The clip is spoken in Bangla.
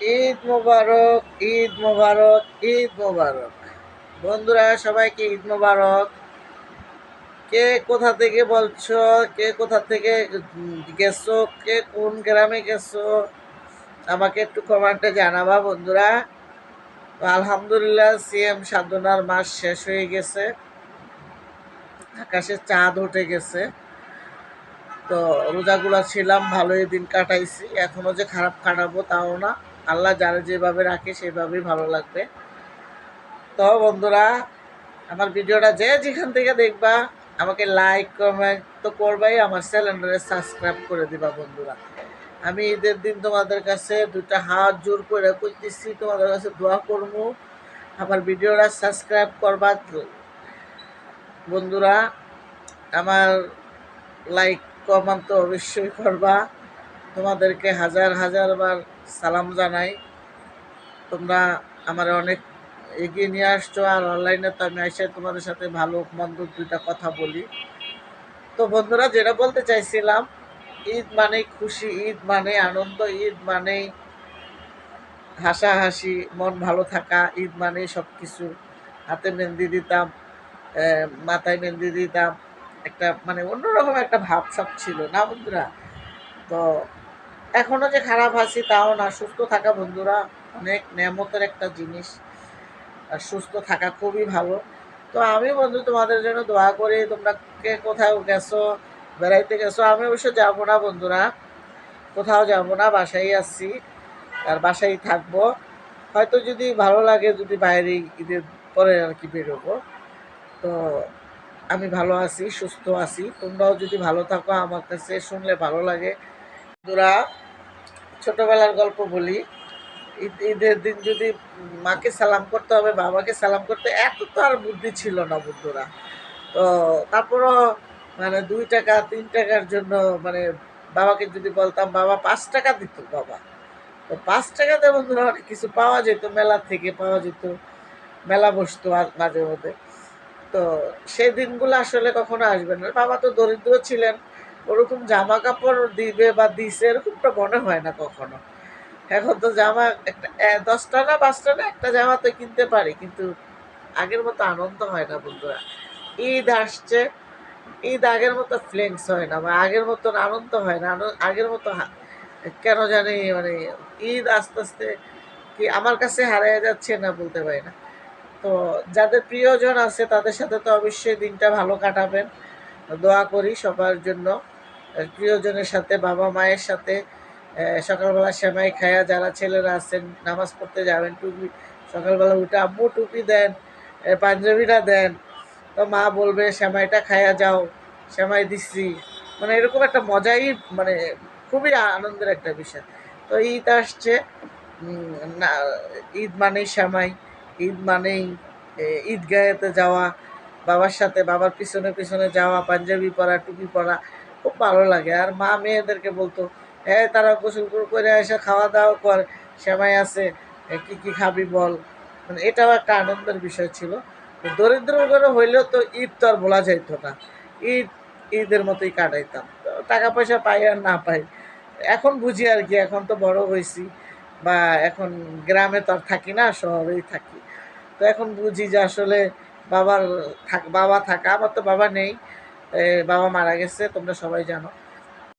ঈদ মোবারক ঈদ মোবারক ঈদ মোবারক। বন্ধুরা, সবাইকে ঈদ মোবারক। কে কোথা থেকে বলছো? কে কোথা থেকে গেছো? কে কোন গ্রামে গেছো? আমাকে একটু কমেন্টে জানাবা বন্ধুরা। আলহামদুলিল্লাহ, সিএম সাধনার মাস শেষ হয়ে গেছে। আকাশে চাঁদ উঠে গেছে। তো রোজাগুলা ছিলাম, ভালোই দিন কাটাইছি। এখনও যে খারাপ কাটাবো তাও না। আল্লাহ যারা যেভাবে রাখে, সেভাবেই ভালো লাগবে। তো বন্ধুরা, আমার ভিডিওটা যে যেখান থেকে দেখবা, আমাকে লাইক কমেন্ট তো করবাই, আমার চ্যানেলটারে সাবস্ক্রাইব করে দিবা বন্ধুরা। আমি ঈদের দিন তোমাদের কাছে দুটা হাত জোর করে করতেছি তোমাদের কাছে দোয়া করব। আমার ভিডিওটা সাবস্ক্রাইব করবা বন্ধুরা, আমার লাইক কমান তো অবশ্যই করবা। তোমাদেরকে হাজার হাজার বার সালাম জানাই। তোমরা আমার অনেক এগিয়ে নিয়ে আসছো আর অনলাইনে তো আমি এসে তোমাদের সাথে ভালো মন্দ দুইটা কথা বলি। তো বন্ধুরা, যেটা বলতে চাইছিলাম, ঈদ মানেই খুশি, ঈদ মানে আনন্দ, ঈদ মানেই হাসাহাসি, মন ভালো থাকা, ঈদ মানেই সব কিছু হাতে মেহেন্দি দিতাম মাথায় মেহেন্দি দিতাম, একটা মানে অন্যরকম একটা ভাব সব ছিল, না বন্ধুরা? তো এখনও যে খারাপ আছি তাও না। সুস্থ থাকা বন্ধুরা অনেক নেমতের একটা জিনিস। আর সুস্থ থাকা খুবই ভালো। তো আমি বন্ধু তোমাদের জন্য দোয়া করি, তোমরা কে কোথাও গেছো, বেড়াইতে গেছো, আমি অবশ্য যাব না বন্ধুরা। কোথাও যাব না, বাসায় আসছি আর বাসায় থাকব। হয়তো যদি ভালো লাগে, যদি বাইরে ঈদের পরে আর কি বেরোবো। তো আমি ভালো আছি, সুস্থ আছি। তোমরাও যদি ভালো থাকো আমার কাছে শুনলে ভালো লাগে। বন্ধুরা ছোটবেলার গল্প বলি। ঈদ ঈদের দিন যদি মাকে সালাম করতে হবে, বাবাকে সালাম করতে, এত তো আর বুদ্ধি ছিল না বন্ধুরা। তো তারপরও মানে দুই টাকা, তিন টাকার জন্য মানে বাবাকে যদি বলতাম, বাবা, পাঁচ টাকা দিত, বাবা। তো পাঁচ টাকাতে বন্ধুরা অনেক কিছু পাওয়া যেত, মেলা থেকে পাওয়া যেত, মেলা বসতো মাঝে মধ্যে তো সেই দিনগুলো আসলে কখনো আসবে না। বাবা তো দরিদ্র ছিলেন ওরকম জামা কাপড় দিবে বা দিছে, এরকমটা মনে হয় না কখনো। এখন তো জামা একটা দশটা না, পাঁচটা না, একটা জামা তো কিনতে পারি, কিন্তু আগের মতো আনন্দ হয় না বন্ধুরা। ঈদ আসছে, ঈদ আগের মতো ফ্লেন্স হয় না, বা আগের মতন আনন্দ হয় না আগের মতো কেন জানি মানে ঈদ আস্তে আস্তে কি আমার কাছে হারিয়ে যাচ্ছে না বলতে পারি না। তো যাদের প্রিয়জন আছে, তাদের সাথে তো অবশ্যই দিনটা ভালো কাটাবেন। দোয়া করি সবার জন্য। প্রিয়জনের সাথে, বাবা মায়ের সাথে সকালবেলা সেমাই খায়া যারা ছেলেরা আছেন, নামাজ পড়তে যাবেন, টুপি সকালবেলা উঠে আম্মু টুপি দেন পাঞ্জাবিটা দেন, তো মা বলবে, সেমাইটা খায়া যাও, সেমাই দিচ্ছি মানে এরকম একটা মজাই মানে খুবই আনন্দের একটা বিষয়। তো ঈদ আসছে না, ঈদ মানেই সেমাই, ঈদ মানেই ঈদগাহেতে যাওয়া, বাবার সাথে, বাবার পিছনে পিছনে যাওয়া, পাঞ্জাবি পরা, টুপি পরা খুব ভালো লাগে। আর মা মেয়েদেরকে বলতো হ্যাঁ তারা গোসল করে- এসে খাওয়া দাওয়া কর, সেমাই আছে কি কি খাবি বল? মানে এটাও একটা আনন্দের বিষয় ছিল। দরিদ্র করে হইলেও তো ঈদ তো আর বলা যাইতো না। ঈদ, ঈদের মতোই কাটাইতাম। টাকা পয়সা পাই আর না পাই। এখন বুঝি আর কি, এখন তো বড় হয়েছি বা এখন গ্রামে তো আর থাকি না, শহরেই থাকি। তো এখন বুঝি যে আসলে বাবার থাক, বাবা থাকা, আমার তো বাবা নেই। বাবা মারা গেছে তোমরা সবাই জানো।